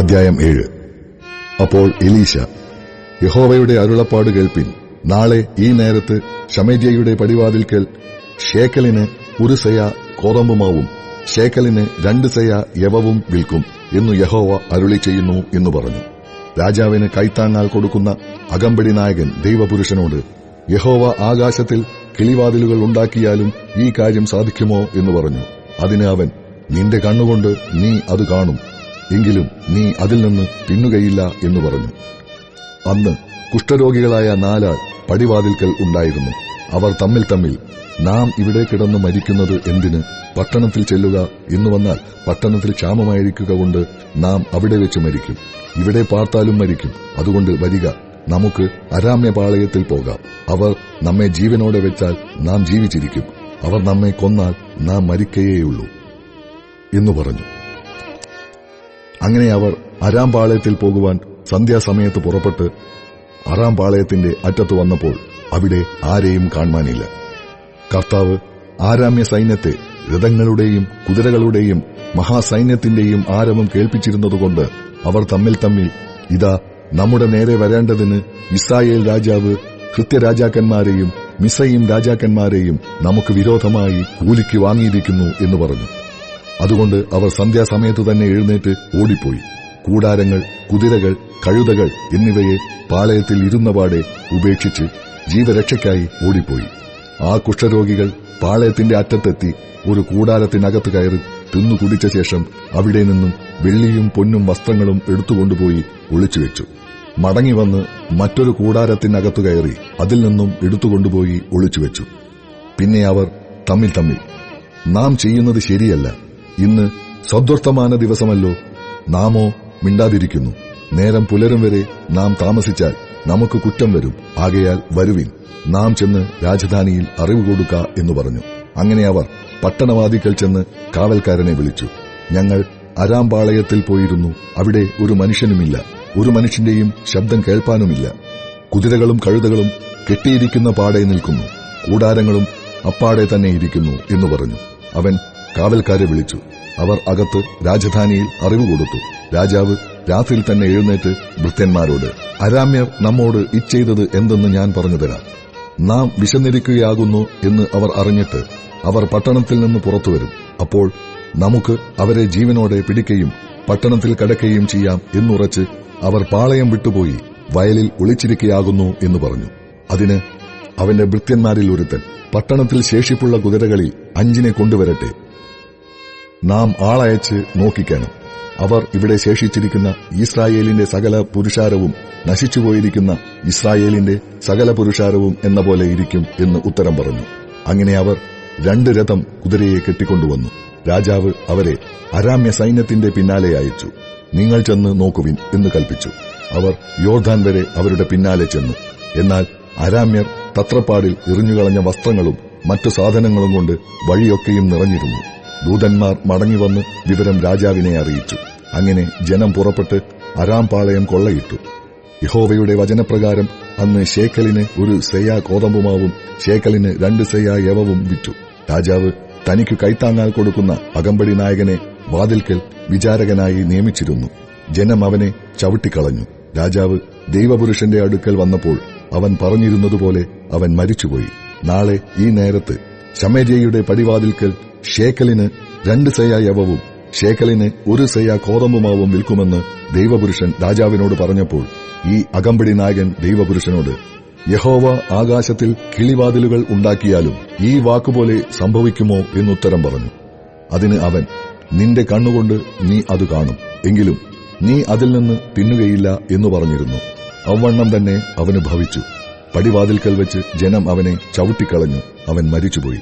അധ്യായം ഏഴ്. അപ്പോൾ എലീശ യഹോവയുടെ അരുളപ്പാട് കേൾപ്പിൻ. നാളെ ഈ നേരത്ത് ഷമേജയുടെ പടിവാതിൽക്കൽ ഷേക്കലിന് ഒരു സെയ കോതമ്പുമാവും ഷേക്കലിന് രണ്ട് സെയ യവവും വിൽക്കും എന്നു യഹോവ അരുളി ചെയ്യുന്നു എന്ന് പറഞ്ഞു. രാജാവിന് കൈത്താങ്ങാൽ കൊടുക്കുന്ന അകമ്പടി നായകൻ ദൈവപുരുഷനോട് യഹോവ ആകാശത്തിൽ കിളിവാതിലുകൾ ഉണ്ടാക്കിയാലും ഈ കാര്യം സാധിക്കുമോ എന്ന് പറഞ്ഞു. അതിന് അവൻ നിന്റെ കണ്ണുകൊണ്ട് നീ അത് കാണും. എങ്കിലും നീ അതിൽ നിന്ന് തിന്നുകയില്ല എന്ന് പറഞ്ഞു. അന്ന് കുഷ്ഠരോഗികളായ നാലാൾ പടിവാതിൽക്കൽ ഉണ്ടായിരുന്നു. അവർ തമ്മിൽ തമ്മിൽ നാം ഇവിടെ കിടന്ന് മരിക്കുന്നത് എന്തിന്? പട്ടണത്തിൽ ചെല്ലുക എന്ന് വന്നാൽ പട്ടണത്തിൽ ക്ഷാമമായിരിക്കുക കൊണ്ട് നാം അവിടെ വെച്ച് മരിക്കും. ഇവിടെ പാർത്താലും മരിക്കും. അതുകൊണ്ട് വരിക. നമുക്ക് അരാമ്യപാളയത്തിൽ പോകാം. അവർ നമ്മെ ജീവനോടെ വെച്ചാൽ നാം ജീവിച്ചിരിക്കും. അവർ നമ്മെ കൊന്നാൽ നാം മരിക്കയേയുള്ളൂ എന്നു പറഞ്ഞു. അങ്ങനെ അവർ അരാം പാളയത്തിൽ പോകുവാൻ സന്ധ്യാസമയത്ത് പുറപ്പെട്ട് അറാം പാളയത്തിന്റെ അറ്റത്ത് വന്നപ്പോൾ അവിടെ ആരെയും കാണുവാനില്ല. കർത്താവ് ആരാമ്യ സൈന്യത്തെ രഥങ്ങളുടെയും കുതിരകളുടെയും മഹാസൈന്യത്തിന്റെയും ആരവം കേൾപ്പിച്ചിരുന്നതുകൊണ്ട് അവർ തമ്മിൽ തമ്മിൽ ഇതാ നമ്മുടെ നേരെ വരേണ്ടതിന് ഇസ്രായേൽ രാജാവ് കൃത്യരാജാക്കന്മാരെയും മിസൈം രാജാക്കന്മാരെയും നമുക്ക് വിരോധമായി കൂലിക്ക് വാങ്ങിയിരിക്കുന്നു എന്ന് പറഞ്ഞു. അതുകൊണ്ട് അവർ സന്ധ്യാസമയത്ത് തന്നെ എഴുന്നേറ്റ് ഓടിപ്പോയി. കൂടാരങ്ങൾ കുതിരകൾ കഴുതകൾ എന്നിവയെ പാളയത്തിൽ ഇരുന്നപാടെ ഉപേക്ഷിച്ച് ജീവരക്ഷയ്ക്കായി ഓടിപ്പോയി. ആ കുഷ്ഠരോഗികൾ പാളയത്തിന്റെ അറ്റത്തെത്തി ഒരു കൂടാരത്തിനകത്ത് കയറി തിന്നു കുടിച്ച ശേഷം അവിടെ നിന്നും വെള്ളിയും പൊന്നും വസ്ത്രങ്ങളും എടുത്തുകൊണ്ടുപോയി ഒളിച്ചുവെച്ചു. മടങ്ങി വന്ന് മറ്റൊരു കൂടാരത്തിനകത്തു കയറി അതിൽ നിന്നും എടുത്തുകൊണ്ടുപോയി ഒളിച്ചുവെച്ചു. പിന്നെ അവർ തമ്മിൽ തമ്മിൽ. നാം ചെയ്യുന്നത് ശരിയല്ല. ഇന്ന് സദ്വർത്തമാന ദിവസമല്ലോ. നാമോ മിണ്ടാതിരിക്കുന്നു. നേരം പുലരും വരെ നാം താമസിച്ചാൽ നമുക്ക് കുറ്റം വരും. ആകയാൽ വരുവിൻ. നാം ചെന്ന് രാജധാനിയിൽ അറിവ് കൊടുക്ക എന്ന് പറഞ്ഞു. അങ്ങനെ അവർ പട്ടണവാദിക്കൽ ചെന്ന് കാവൽക്കാരനെ വിളിച്ചു. ഞങ്ങൾ അരാംപാളയത്തിൽ പോയിരുന്നു. അവിടെ ഒരു മനുഷ്യനുമില്ല. ഒരു മനുഷ്യന്റെയും ശബ്ദം കേൾപ്പാനുമില്ല. കുതിരകളും കഴുതകളും കെട്ടിയിരിക്കുന്ന പാടെ നിൽക്കുന്നു. കൂടാരങ്ങളും അപ്പാടെ തന്നെ ഇരിക്കുന്നു എന്ന് പറഞ്ഞു. അവൻ കാവൽക്കാരെ വിളിച്ചു. അവർ അകത്ത് രാജധാനിയിൽ അറിവ് കൊടുത്തു. രാജാവ് രാത്രിയിൽ തന്നെ എഴുന്നേറ്റ് ഭൃത്യന്മാരോട് അരാമ്യർ നമ്മോട് ഇച്ചെയ്തത് എന്തെന്ന് ഞാൻ പറഞ്ഞുതരാം. നാം വിശന്നിരിക്കുകയാകുന്നു എന്ന് അവർ അറിഞ്ഞിട്ട് അവർ പട്ടണത്തിൽ നിന്ന് പുറത്തുവരും അപ്പോൾ നമുക്ക് അവരെ ജീവനോടെ പിടിക്കുകയും പട്ടണത്തിൽ കടക്കുകയും ചെയ്യാം എന്നുറച്ച് അവർ പാളയം വിട്ടുപോയി. വയലിൽ ഒളിച്ചിരിക്കുകയാകുന്നു എന്ന് പറഞ്ഞു. അതിന് അവന്റെ ഭൃത്യന്മാരിൽ ഒരുത്തൻ പട്ടണത്തിൽ ശേഷിപ്പുള്ള കുതിരകളിൽ അഞ്ചിനെ കൊണ്ടുവരട്ടെ. നാം ആളയച്ച് നോക്കിക്കണം. അവർ ഇവിടെ ശേഷിച്ചിരിക്കുന്ന ഇസ്രായേലിന്റെ സകല പുരുഷാരവും നശിച്ചുപോയിരിക്കുന്ന ഇസ്രായേലിന്റെ സകല പുരുഷാരവും എന്ന പോലെ ഇരിക്കും എന്ന് ഉത്തരം പറഞ്ഞു. അങ്ങനെ അവർ രണ്ട് രഥം കുതിരയെ കെട്ടിക്കൊണ്ടുവന്നു. രാജാവ് അവരെ അരാമ്യ സൈന്യത്തിന്റെ പിന്നാലെ അയച്ചു. നിങ്ങൾ ചെന്ന് നോക്കുവിൻ എന്ന് കൽപ്പിച്ചു. അവർ യോർദാൻ വരെ അവരുടെ പിന്നാലെ ചെന്നു. എന്നാൽ അരാമ്യർ തത്രപ്പാടിൽ എറിഞ്ഞുകളഞ്ഞ വസ്ത്രങ്ങളും മറ്റു സാധനങ്ങളും കൊണ്ട് വഴിയൊക്കെയും നിറഞ്ഞിരുന്നു. ദൂതന്മാർ മടങ്ങിവന്ന് വിവരം രാജാവിനെ അറിയിച്ചു. അങ്ങനെ ജനം പുറപ്പെട്ട് അരാംപാളയം കൊള്ളയിട്ടു. യഹോവയുടെ വചനപ്രകാരം അന്ന് ശേഖലിന് ഒരു സെയ്യാ കോതമ്പുമാവും ശേഖലിന് രണ്ട് സെയ്യാ യവവും വിറ്റു. രാജാവ് തനിക്ക് കൈത്താങ്ങാൽ കൊടുക്കുന്ന അകമ്പടി നായകനെ വാതിൽക്കൽ വിചാരകനായി നിയമിച്ചിരുന്നു. ജനം അവനെ ചവിട്ടിക്കളഞ്ഞു. രാജാവ് ദൈവപുരുഷന്റെ അടുക്കൽ വന്നപ്പോൾ അവൻ പറഞ്ഞിരുന്നതുപോലെ അവൻ മരിച്ചുപോയി. നാളെ ഈ നേരത്ത് ശമേജയുടെ പടിവാതിൽക്കൽ ഷേക്കലിന് രണ്ട് സെയ യവവും ഷേക്കലിന് ഒരു സെയ കോതമ്പുമാവും വിൽക്കുമെന്ന് ദൈവപുരുഷൻ രാജാവിനോട് പറഞ്ഞപ്പോൾ ഈ അകമ്പടി നായകൻ ദൈവപുരുഷനോട് യഹോവ ആകാശത്തിൽ കിളിവാതിലുകൾ ഉണ്ടാക്കിയാലും ഈ വാക്കുപോലെ സംഭവിക്കുമോ എന്നുത്തരം പറഞ്ഞു. അതിന് അവൻ നിന്റെ കണ്ണുകൊണ്ട് നീ അത് കാണും. എങ്കിലും നീ അതിൽ നിന്ന് തിന്നുകയില്ല എന്ന് പറഞ്ഞിരുന്നു. അവണ്ണം തന്നെ അവന് ഭവിച്ചു. പടിവാതിൽക്കൽ വെച്ച് ജനം അവനെ ചവിട്ടിക്കളഞ്ഞു. അവൻ മരിച്ചുപോയി.